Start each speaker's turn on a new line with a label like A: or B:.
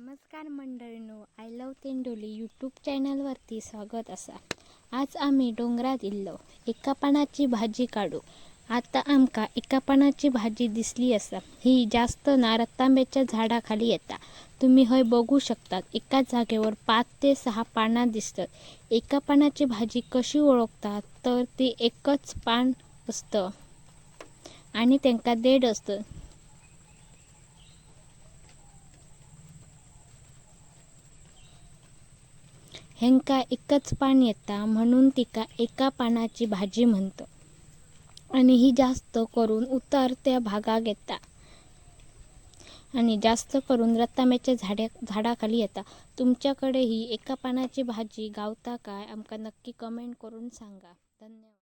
A: नमस्कार मंडळीनो I love Tendoli YouTube चॅनलवरती स्वागत असा. आज आम्ही डोंगरात इल्लो. एका पानाची भाजी काढू. आता आमका एका पानाची भाजी दिसली असा. ही जास्त ना रतांब्याच्या झाडाखाली येता. तुम्ही हय बघू शकतात एका जागेवर पाच ते सहा पानं दिसतात. एका पानाची भाजी कशी ओळखतात? तर ती एकच पान असतं. आणि त्यांका देड असतं. हेंका एकच पान येता म्हणून तिका एका पानाची भाजी म्हणतत आणि ही जास्त करून उतार त्या भागाक येता. आणि जास्त करून रतांब्याच्या झाड्या झाडाखाली येता. तुमच्याकडे ही एका पानाची भाजी गावता काय? आमका नक्की कमेंट करून सांगा. धन्यवाद.